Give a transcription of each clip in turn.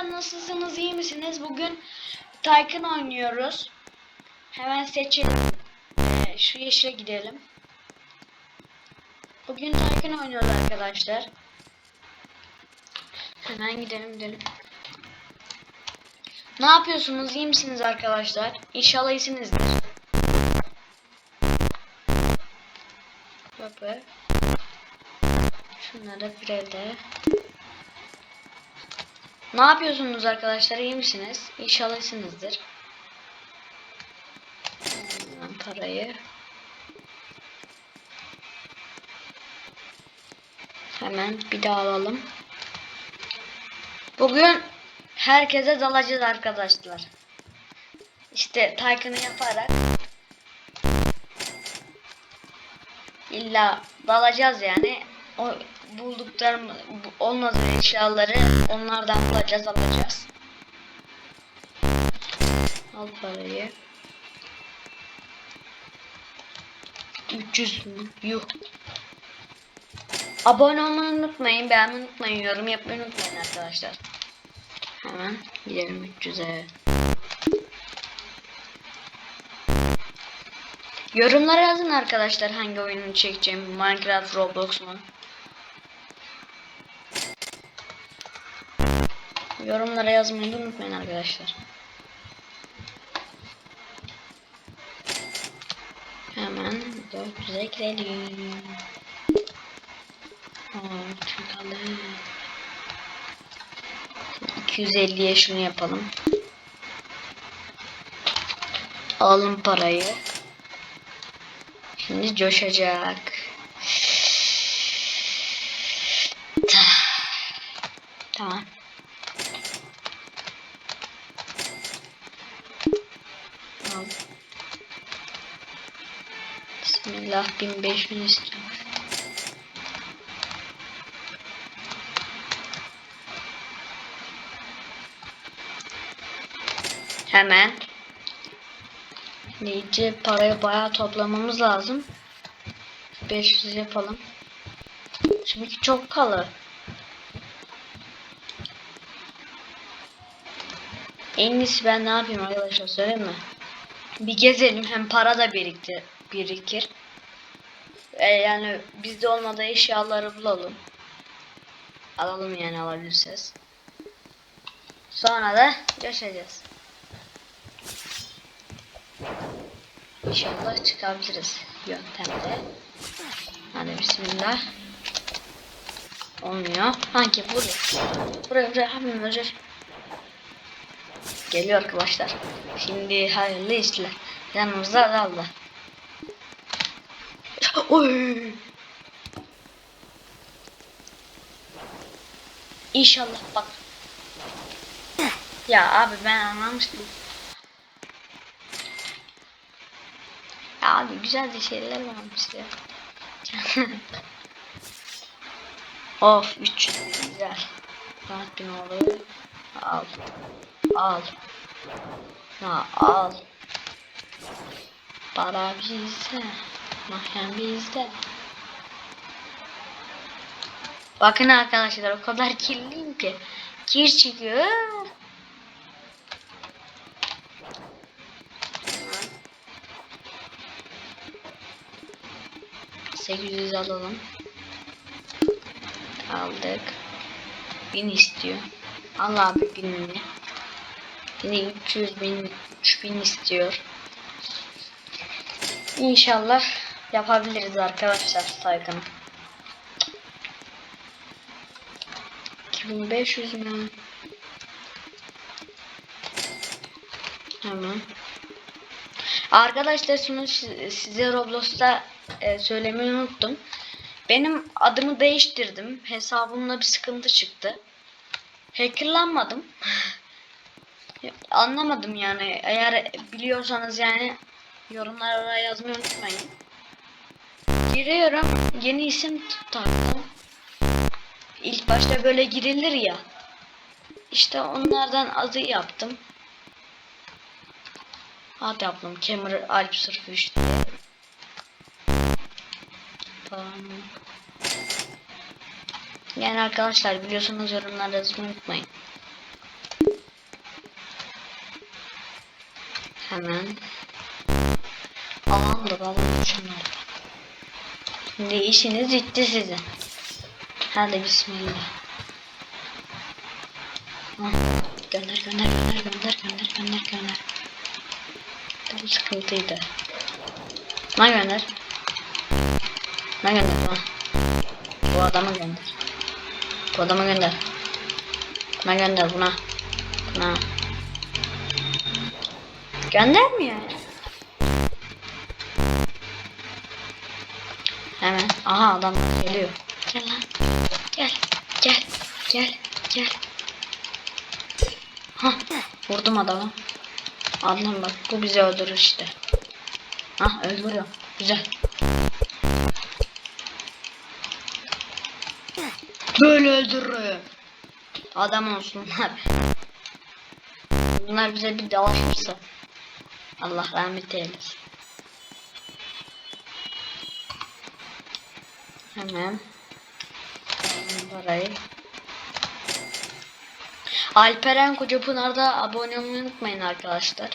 Arkadaşlar nasılsınız iyi misiniz? Bugün Tycoon oynuyoruz. Hemen seçelim. Ee, şu yeşile gidelim. Bugün Tycoon oynuyoruz arkadaşlar. Hemen gidelim gidelim. Ne yapıyorsunuz? İyi misiniz arkadaşlar? İnşallah iyisinizdir. Şunları bir elde. Ne yapıyorsunuz arkadaşlar? İyi misiniz? İnşallah iyisinizdir. Parayı. Hemen bir daha alalım. Bugün herkese dalacağız arkadaşlar. İşte Tycoon'u yaparak illa dalacağız yani. O bulduklarım bu- olmadığı eşyaları onlardan bulacağız alacağız. Al parayı. 300 mü? Yuh. Abone olmayı unutmayın, beğenmeyi unutmayın, yorum yapmayı unutmayın arkadaşlar. Hemen gidelim 300'e. Yorumlara yazın arkadaşlar hangi oyunu çekeceğim. Minecraft, Roblox mu? Yorumlara yazmayı unutmayın arkadaşlar. Hemen 400'e girelim. Aa, çıkalım. 250'ye şunu yapalım. Alalım parayı. Şimdi coşacak. Tamam. Al. Bismillah 1500 istiyorum. Hemen. Neyce parayı bayağı toplamamız lazım. 500 yapalım. Çünkü çok kalır. En iyisi ben ne yapayım arkadaşlar söyleyeyim mi? Bir gezelim hem para da birikti, birikir. Ee, yani bizde olmadığı eşyaları bulalım. Alalım yani alabilirsiniz. Sonra da yaşayacağız. İnşallah çıkabiliriz yöntemde. Hadi bismillah. Olmuyor. Hangi buraya? Buraya buraya hemen özür. Geliyor arkadaşlar. Şimdi hayırlı işler. Yanımızda kaldı. Oy. İnşallah bak. Ya abi ben anlamıştım. Ya abi güzel de şeyler varmış ya. of 300 güzel. Rahat bin olur. Al. Al. Ha al. Para bizde. Mahkem bizde. Bakın arkadaşlar o kadar kirliyim ki. Kir çıkıyor. 800 alalım. Aldık. 1000 istiyor. Al abi binini. Yine 300 bin, 3000 istiyor. İnşallah yapabiliriz arkadaşlar saygını. 2500 mü? Hemen. Arkadaşlar şunu si- size Roblox'ta e, söylemeyi unuttum. Benim adımı değiştirdim. Hesabımda bir sıkıntı çıktı. Hackerlanmadım. Anlamadım yani. Eğer biliyorsanız yani yorumlara yazmayı unutmayın. Giriyorum. Yeni isim taktım. İlk başta böyle girilir ya. İşte onlardan adı yaptım. Ad yaptım. Kemer Alp 03 diye. Yani arkadaşlar biliyorsanız yorumlarda yazmayı unutmayın. Hemen. Aman da babam şunlar. Şimdi işiniz bitti sizin. Hadi bismillah. Gönder gönder gönder gönder gönder gönder gönder. Bu sıkıntıydı. Buna gönder. Buna gönder buna. Bu adamı gönder. Bu adamı gönder. Buna gönder buna. Buna. Göndermiyor Aha adam geliyor. Gel lan. Gel. Gel. Gel. Gel. Hah. Vurdum adamı. Adam bak bu bizi öldürür işte. Hah öldürüyor. Güzel. Böyle öldürürüm. Adam olsunlar. Bunlar bize bir dalaşırsa. Allah rahmet eylesin. Hemen. Parayı. Alperen Kocapınar'da abone olmayı unutmayın arkadaşlar.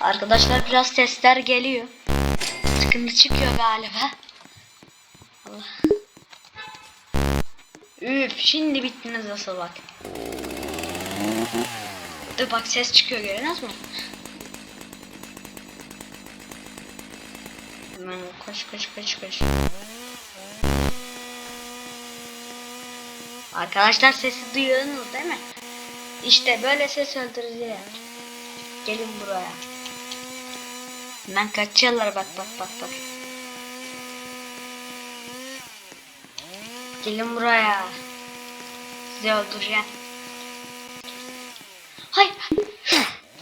Arkadaşlar biraz sesler geliyor. Sıkıntı çıkıyor galiba. Allah. Üf şimdi bittiniz nasıl bak. Dur bak ses çıkıyor görüyorsunuz mu? Hemen koş koş koş koş. Arkadaşlar sesi duyuyorsunuz değil mi? İşte böyle ses öldürücü. Gelin buraya. Hemen kaçıyorlar bak bak bak bak. Gelin buraya. Sizi öldüreceğim. Hay.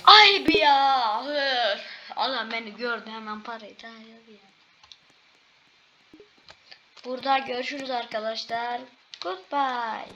Ay bir ya. Hır. Adam beni gördü hemen parayı ayırdı ya. Burada görüşürüz arkadaşlar. Goodbye.